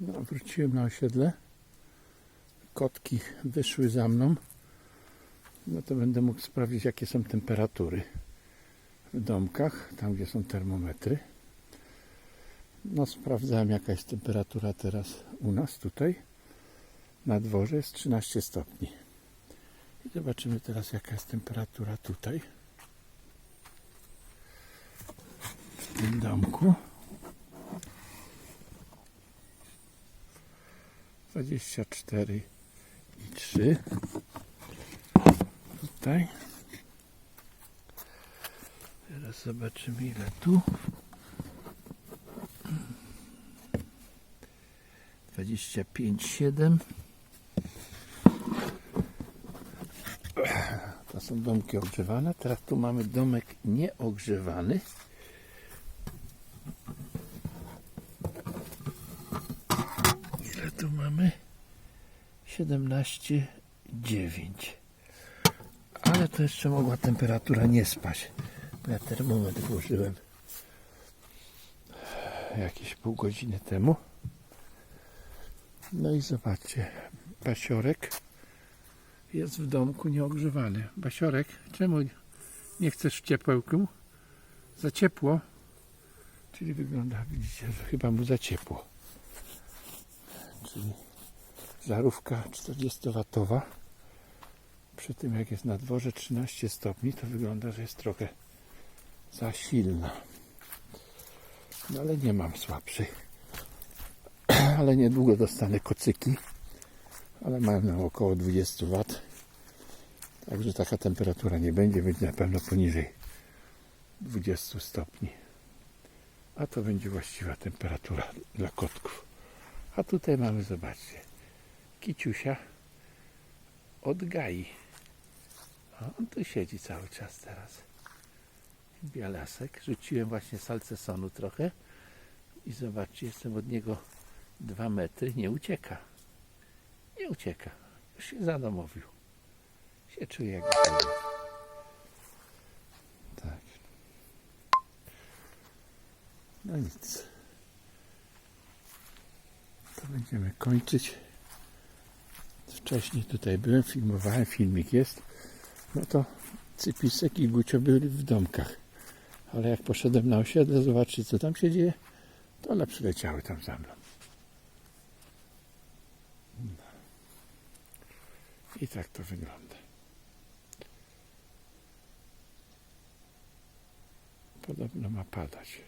No, wróciłem na osiedle. Kotki wyszły za mną. No to będę mógł sprawdzić, jakie są temperatury w domkach, tam gdzie są termometry. No, sprawdzałem, jaka jest temperatura teraz u nas tutaj. Na dworze jest 13 stopni. I zobaczymy teraz, jaka jest temperatura tutaj. W tym domku. 24 i 3 tutaj. Teraz zobaczymy ile tu. 25 7 to są domki ogrzewane. Teraz tu mamy domek nieogrzewany ile tu mamy 17 9 ale to jeszcze mogła temperatura nie spaść bo ja termometr włożyłem jakieś pół godziny temu. No i zobaczcie basiorek jest w domku nieogrzewany. Basiorek czemu nie chcesz w ciepełku? Za ciepło. Czyli wygląda widzicie że chyba mu za ciepło czyli żarówka 40-watowa przy tym jak jest na dworze 13 stopni to wygląda, że jest trochę za silna. No ale nie mam słabszych. Ale niedługo dostanę kocyki ale mam na około 20 W także taka temperatura nie będzie będzie na pewno poniżej 20 stopni. A to będzie właściwa temperatura dla kotków a tutaj mamy, zobaczcie, kiciusia od Gai. O, on tu siedzi cały czas teraz. Bialasek. Rzuciłem właśnie salcesonu trochę. I zobaczcie, jestem od niego dwa metry. Nie ucieka. Nie ucieka. Już się zadomowił. Się czuje jak. Tak. No nic będziemy kończyć. Wcześniej tutaj byłem, filmowałem, filmik jest. No to Cypisek i Gucio byli w domkach. Ale jak poszedłem na osiedle zobaczyć co tam się dzieje, to one przyleciały tam za mną. I tak to wygląda. Podobno ma padać.